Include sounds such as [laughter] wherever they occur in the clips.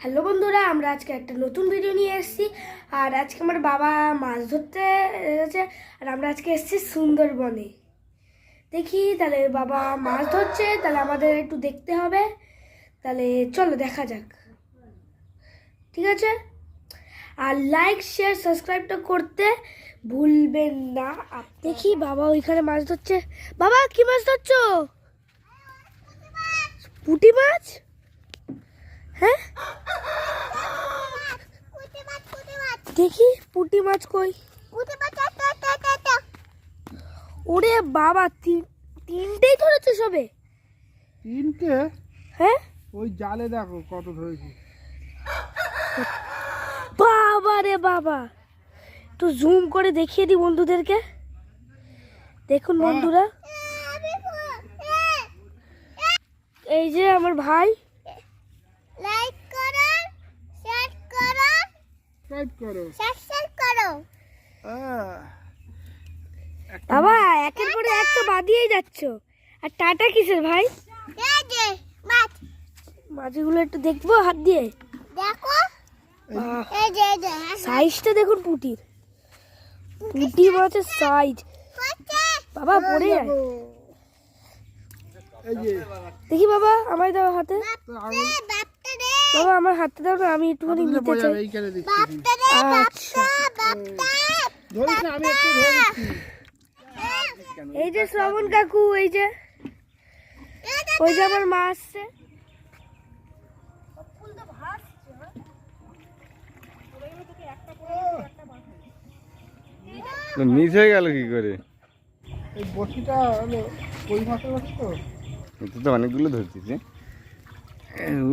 Hello বন্ধুরা, আমরা আজকে একটা নতুন ভিডিও নিয়ে এসেছি। আর আজকে আমার বাবা মাছ ধরতে এসেছে, আর আমরা আজকে এসেছি সুন্দরবনে। দেখি তাহলে বাবা মাছ ধরছে, তাহলে আমাদের একটু দেখতে হবে। তাহলে চলো দেখা যাক। ঠিক আছে? আর লাইক শেয়ার সাবস্ক্রাইবটা করতে ভুলবেন না। দেখি বাবা ওইখানে মাছ ধরছে। বাবা, কি মাছ ধরছো? পুঁটি মাছ? হ্যাঁ? দেখি পুঁটি মাছ কই? ওরে বাবা তিন তিনটেই ধরেছে সবে? তিনটে? হ্যাঁ? ওই জালে দেখো কত ধরেছি। বাবা রে বাবা। একটু জুম করে দেখিয়ে দিই বন্ধুদেরকে। দেখুন বন্ধুরা। এই যে আমার ভাই লাইক করো শেয়ার করো সাবস্ক্রাইব করো। সাবস্ক্রাইব করো। বাবা একের পরে এক তো বাদিয়েই যাচ্ছ। আর টাটা কিসের ভাই? মাছ মাছগুলো একটু দেখব হাত দিয়ে? দেখো। এই যে এই যে সাইজটা দেখুন পুটির। পুটি মাছের সাইজ। বাবা পড়ে যায়। দেখি বাবা আমার দাও হাতে। বাবা আমার হাতে দাও না আমি একটুখানি নিতে চাই। আচ্ছা। এই যে শ্রাবণ কাকু এই যে। ওই যে আমার মা আসছে। মিস হয়ে গেল কি করে? এই বটিটা হলো কই মাছের তো? অনেকগুলো ধরছিস যে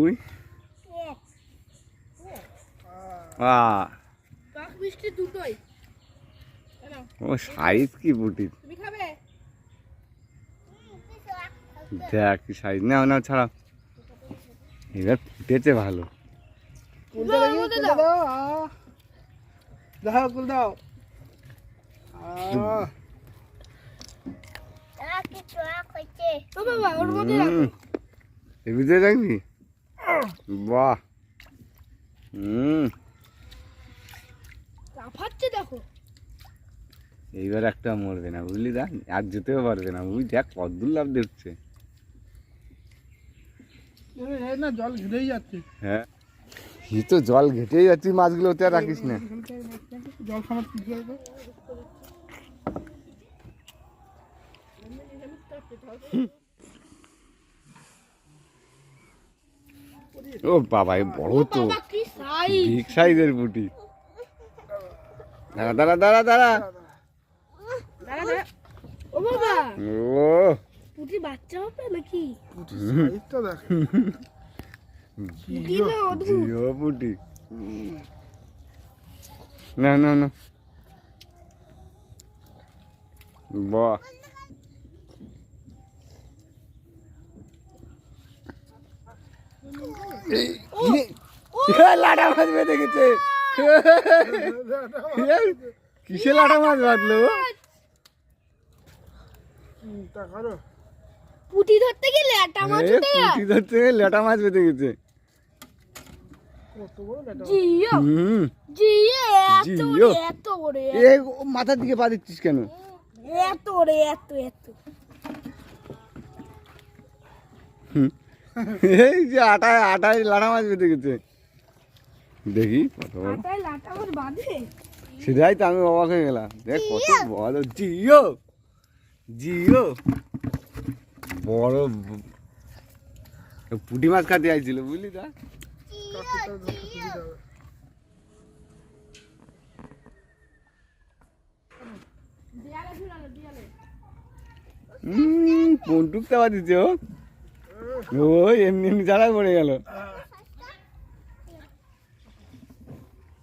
উই। আ মিষ্টি দুটোই? ও সাইজ কি বুটির দেখ কি সাইজ। নাও নাও ছাড়াও। এবার ফুটেছে ভালো। দাও কুল দাও। ভিতরে রাখবি বাহ। হুম। লাফাচ্ছে দেখো। এইবার একটা মরবে না বুঝলি দা আর যেতেও পারবে না বুঝলি দেখ কদ্দুর লাভ দেখছে। না জল ঘিরেই যাচ্ছে। হ্যাঁ ই তো জল ঘেটেই যাচ্ছিস মাছগুলো ওতে আর রাখিস না। জল খামার কি ও বাবা বড় তো। বিগ সাইজের বুটি দাঁড়া দাঁড়া দাঁড়া দাঁড়া ও বাবা ও পুটি বাচ্চা হবে নাকি সাইজটা দেখ পুটি না জিও না না না বাহ লাটা গেছে এ, কিসে লাটা মাছ বাঁধলো? চিন্তা ধরতে গেলে একটা মাছ এ, পুঁটি ধরতে গিয়ে লেটা মাছ বেঁধে গেছে। মাথার দিকে পা দিচ্ছিস কেন? এত বড় এত এত। এই যে আটায় আটায় লাটা মাছ বেঁধে গেছে। দেখি। সেটাই তো আমি অবাক হয়ে গেলাম। দেখ কত বড় জিও। জিও। বড় পুঁটি মাছ খাতে আইছিল বুঝলি তা কাকুটা ধরতে সুবিধা হবে হুম পন্টুক তাবা দিচ্ছে ও? ও এমনি এমনি ছাড়া পড়ে গেল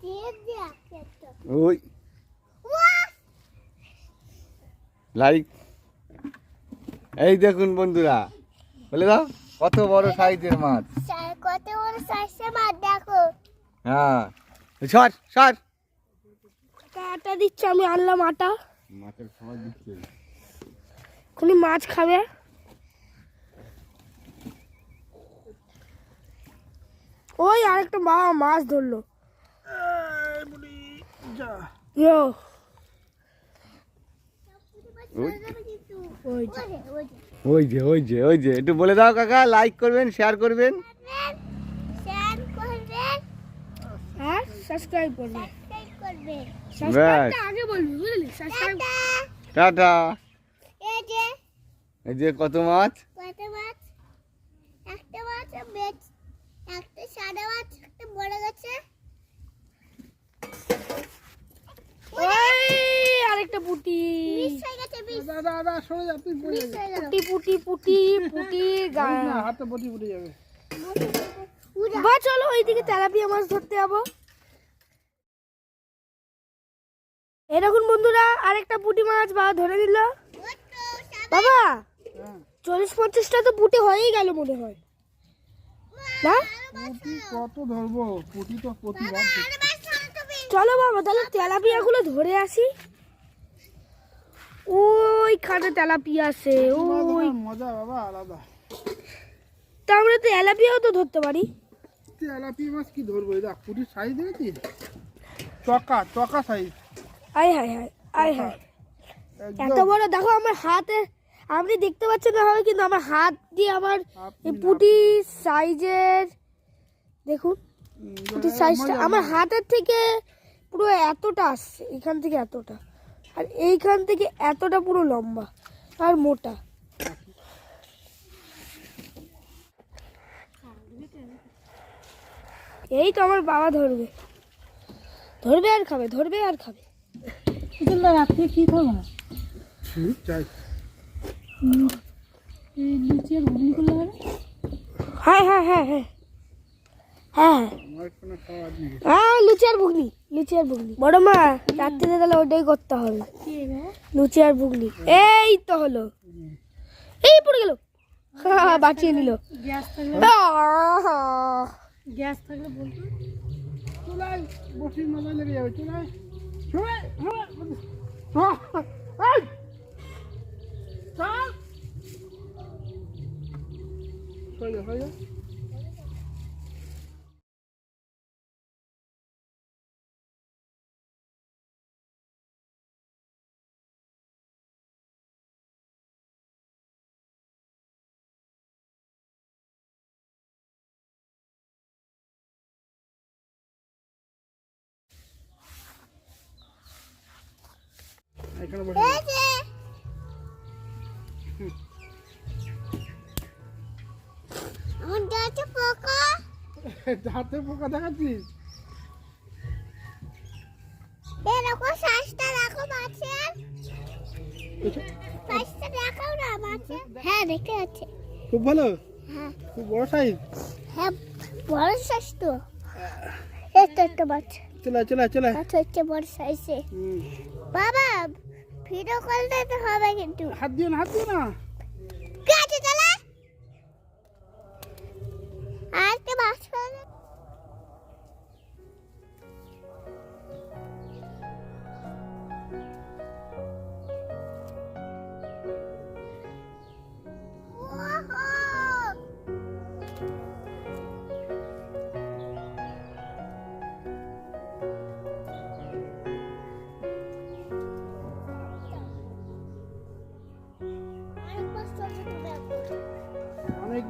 দিয়ে দিয়া ওই। লাইক এই দেখুন বন্ধুরা বলে দাও কত বড় সাইজের মাছ? কত বড় সাইজে মাছ দেখো। হ্যাঁ। সর সর। আটা দিচ্ছে আমি আনলাম আটা। মাছের খাবার দিচ্ছে। খুনি মাছ খাবে। ওই আরেকটা বাবা মাছ ধরলো। ওই যে। ওই যে, ওই যে। একটু বলে দাও কাকা লাইক করবেন শেয়ার করবেন। সাবস্ক্রাইব করবে। সাবস্ক্রাইব করবেন সাবস্ক্রাইবটা আগে বলবি বুঝলি? Subscribe tata. এই যে কত মাছ? কত মাছ একটা মাছ বেচ একটা সাদা মাছ একটা বড় গেছে ওই আরেকটা পুটি। দাদা সরে যা তুই পুটি পুটি পুটি পুটি না হাতে পটি পড়ে যাবে। বা চলো ওইদিকে তেলাপিয়া মাছ ধরতে যাব। এরকম বন্ধুরা আরেকটা পুটি মাছ বাবা ধরে নিল। বাবা হ্যাঁ। চল্লিশ পঞ্চাশটা তো পুটি হয়েই গেল মনে হয়। না? পুটি কত ধরবো? পুটি তো প্রতিবার ধরি। আরে মাছ ধরো তুমি চলো বাবা তাহলে তেলাপিয়াগুলো ধরে আসি। ওইখানে তেলাপিয়া আছে ওই। মজা বাবা আলাদা। তা আমরা তো তেলাপিয়াও তো ধরতে পারি। তেলাপি মাছ কি ধরবো? দেখ পুটির সাইজ দেখেছিস চকা চকা সাইজ আয় হায় হায় আয় হায়। এত বড় দেখো আমার হাতে আপনি দেখতে পাচ্ছেন না হবে কিন্তু আমার হাত দিয়ে আমার পুটি সাইজের দেখুন। পুটি সাইজটা আমার হাতের থেকে পুরো এতটা আসছে এখান থেকে এতটা। আর এইখান থেকে এতটা পুরো লম্বা আর মোটা। এই তো আমার বাবা ধরবে। ধরবে আর খাবে ধরবে আর খাবে। রাত্রে কি খাব? ঠিক চাই। এই লুচি আর ঘুগনি করলে হবে? হ্যাঁ হ্যাঁ হ্যাঁ হ্যাঁ। হ্যাঁ নেই। হ্যাঁ লুচি আর ঘুগনি। লুচি আর ঘুগনি বড় মা রাত্রিতে তাহলে ওটাই করতে হবে। লুচি আর ঘুগনি এই তো হলো। এই পড়ে গেল। বাঁচিয়ে নিল গ্যাস থাকলে গ্যাস থাকলে বলতো। চলাই বসির মাথায় লেগে যাবে চলাই। চলাই চল। এখানে বসে আমার গাছে পোকা। হাতে পোকা দেখাচ্ছিস? এরকম শ্বাসটা রাখো মাছের শ্বাসটা দেখাও না মাছের হ্যাঁ খুব ভালো? হ্যাঁ। খুব বড় সাইজ হ্যাঁ বড় তো। এই একটা মাছ চলা চলা চলা। মাছ হচ্ছে বড় সাইজে বাবা ভিডিও কল দিতে হবে কিন্তু। হাত দিও না হাত দিও না।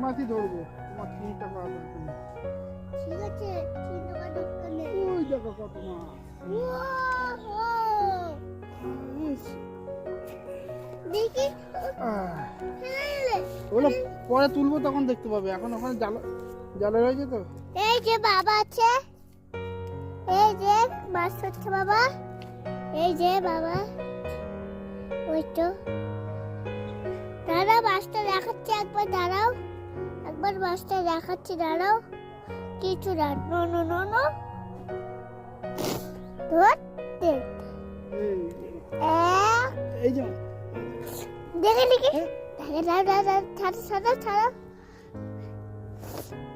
মাছই ধরবো। তোমার করা দরকার নেই। ঠিক আছে চিন্তা করার দরকার নেই। ওই দেখো কত মাছ। দেখি। ওগুলো পরে তুলবো তখন দেখতে পাবে। এখন ওখানে জাল জালে রয়েছে তো? এই যে বাবা আছে। এই যে মাছ হচ্ছে বাবা। এই যে বাবা। ওই তো। দাঁড়াও মাছটা দেখাচ্ছি একবার দাঁড়াও। একবার মাছটা দেখাচ্ছি দাঁড়াও। কিছু নো নো নো নো। যে। দেখে দেখে ছাড়ো ছাড়ো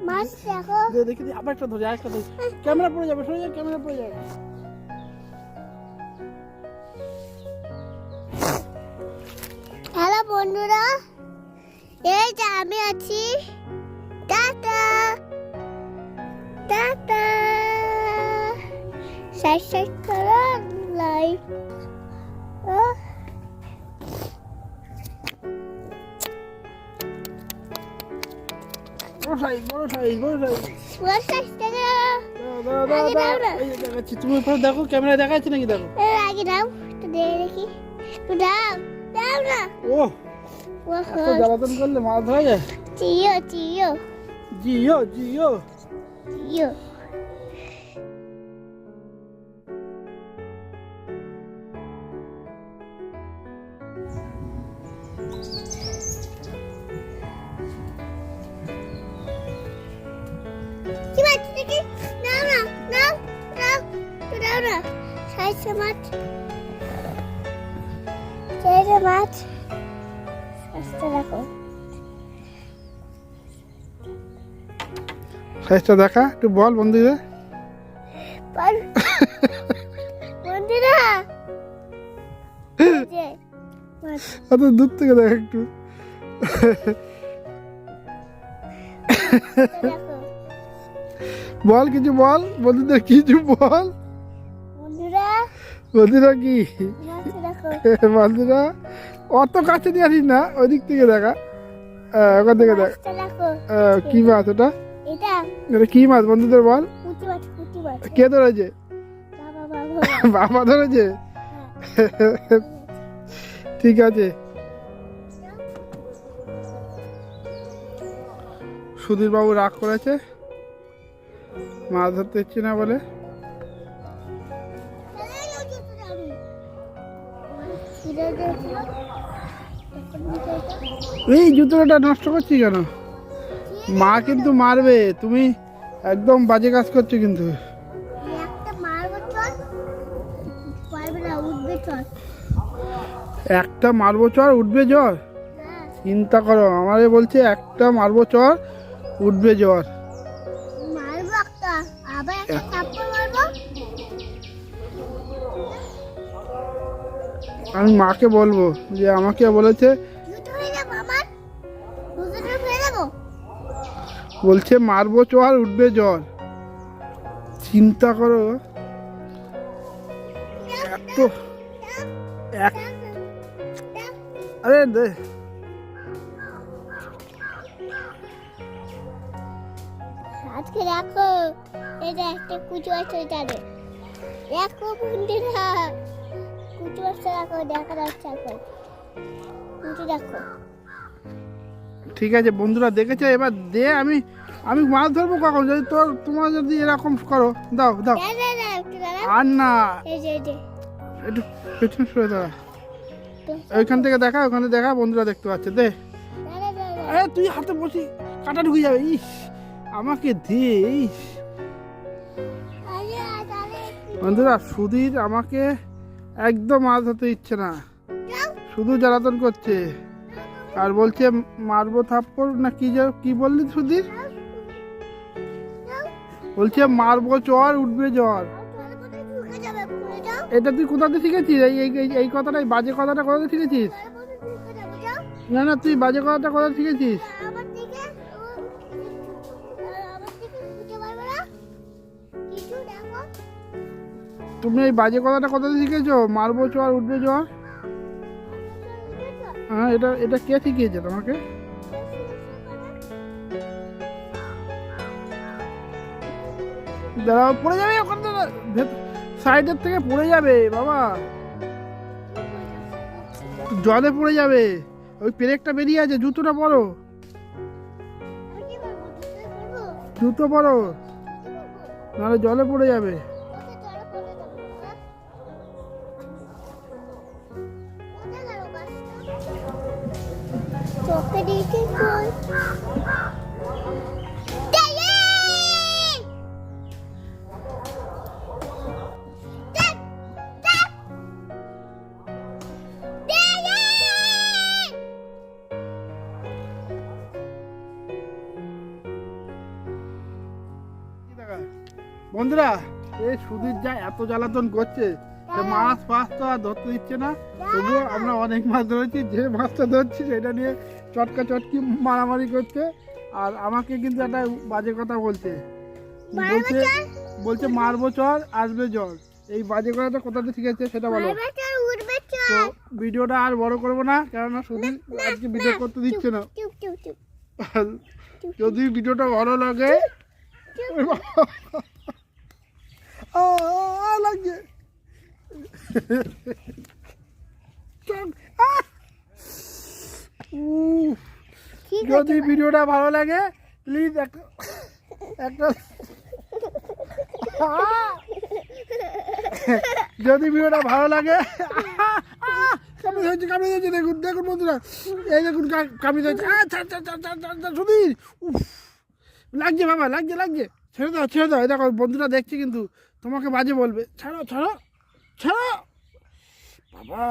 মাছ দেখো। দে, দেখি দেখি, আবার একটা ধরে আরেকটা ধরে। ক্যামেরা পড়ে যাবে সরে যাবে ক্যামেরা পড়ে যাবে। হ্যালো বন্ধুরা এই যে আমি আছি। যে দেখাচ্ছি তুমি ওখানে দেখো ক্যামেরা দেখাচ্ছি নাকি দেখো আগে দাও দেখি দাও দাও না ও জ্বালাতন করলে মাছ ধরা যায় চিও চিও Jio Jio you. Scheiße, Matt. Scheiße, Matt. Was ist denn da? সাইজটা দেখা একটু বল বন্ধুদের। বন্ধুরা। অত দূর থেকে দেখ একটু। বল কিছু বল বন্ধুদের কিছু বল। বন্ধুরা। বন্ধুরা কি? বন্ধুরা অত কাছে নিয়ে আসিস না ওই দিক থেকে দেখা। ওখান থেকে দেখো। কি মাছ ওটা? এটা কি মাছ বন্ধুদের বল? কে ধরেছে? বাবা [laughs] ধরেছে? ঠিক আছে। সুধীর বাবু রাগ করেছে। মাছ ধরতে ইচ্ছে না বলে। এই জুতোটা নষ্ট করছি কেন? মা কিন্তু মারবে তুমি একদম বাজে কাজ করছ কিন্তু। একটা মারবো চর উঠবে জ্বর? হ্যাঁ। চিন্তা করো আমারে বলছে একটা মারবো চর উঠবে জ্বর। আমি মাকে বলব যে আমাকে বলেছে বলছে, মারবো চর উঠবে জ্বর। চিন্তা করো। এত আরে আজকে দেখো এটা একটা আছে দেখো আছে, দেখো, দেখা যাচ্ছে দেখো। ঠিক আছে বন্ধুরা দেখেছে? এবার দে আমি আমি মাছ ধরবো কখন? যদি তোর তোমার যদি এরকম করো দাও দাও। আর না। একটু পেছনে সরে দাঁড়া। ওইখান থেকে দেখা ওখানে দেখা বন্ধুরা দেখতে পাচ্ছে দে। আরে তুই হাতে বসি কাটা ঢুকে যাবে ইস। আমাকে দে ইস। বন্ধুরা সুধীর আমাকে একদম মাছ ধরতে ইচ্ছে না। শুধু জ্বালাতন করছে। আর বলছে, মারবো থাপ্পড় না কি যে কি বললি সুধীর? বলছে, মারবো চর, উঠবে জ্বর। এটা তুই কোথাতে শিখেছিস? এই, এই- কথাটা এই বাজে কথাটা কোথাতে শিখেছিস? ঢুকে যাবে যাও না না, তুই বাজে কথাটা কোথা শিখেছিস? তুমি এই বাজে কথাটা কোথাতে শিখেছো? মারবো চর, উঠবে জ্বর? হ্যাঁ এটা এটা কে শিখিয়েছে তোমাকে? দাঁড়াও, পড়ে যাবে ওখান থেকে। সাইডের থেকে পড়ে যাবে, বাবা। জলে পড়ে যাবে। ওই পেরেকটা বেরিয়ে আছে, জুতোটা পরো। জুতো পরো। নাহলে জলে পড়ে যাবে। বন্ধুরা এই সুদীর যা এত জ্বালাতন করছে সে মাছ ফাছ তো আর ধরতে দিচ্ছে না। তবুও আমরা অনেক মাছ ধরেছি যে মাছটা ধরছি সেটা নিয়ে চটকা চটকি মারামারি করছে আর আমাকে কিন্তু একটা বাজে কথা বলছে। বলছে বলছে মারবো চর আসবে জ্বর এই বাজে কথাটা কোথাতে শিখেছে সেটা বলো। তো ভিডিওটা আর বড় করব না কেননা সুধীর আজকে ভিডিও করতে দিচ্ছে না। যদি ভিডিওটা ভালো লাগে লাগছে চল, আ। উফ, ঠিক যদি ভিডিওটা ভালো লাগে প্লিজ একটা একটা। যদি ভিডিওটা ভালো লাগে কামি হয়েছে কামি হয়েছে দেখুন দেখুন বন্ধুরা এই দেখুন কামি হয়েছে। সুধীর উফ। লাগছে বাবা লাগছে লাগছে। ছেড়ে দাও ছেড়ে দাও। দেখো বন্ধুরা দেখছে কিন্তু তোমাকে বাজে বলবে। ছাড়ো ছাড়ো ছাড়ো। বাবা।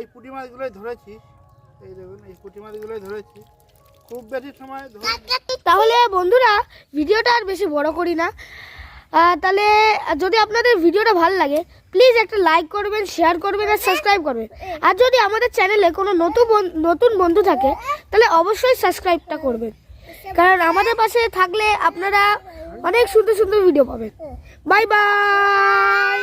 এই পুঁটি মাছগুলোই ধরেছি। এই দেখুন এই পুঁটি মাছগুলোই ধরেছি। খুব বেশি সময় ধরে তাহলে বন্ধুরা ভিডিওটা আর বেশি বড় করি না। তাহলে যদি আপনাদের ভিডিওটা ভালো লাগে প্লিজ একটা লাইক করবেন শেয়ার করবেন আর সাবস্ক্রাইব করবেন। আর যদি আমাদের চ্যানেলে কোনো নতুন নতুন বন্ধু থাকে তাহলে অবশ্যই সাবস্ক্রাইবটা করবেন। কারণ আমাদের পাশে থাকলে আপনারা অনেক সুন্দর সুন্দর ভিডিও পাবেন। Bye bye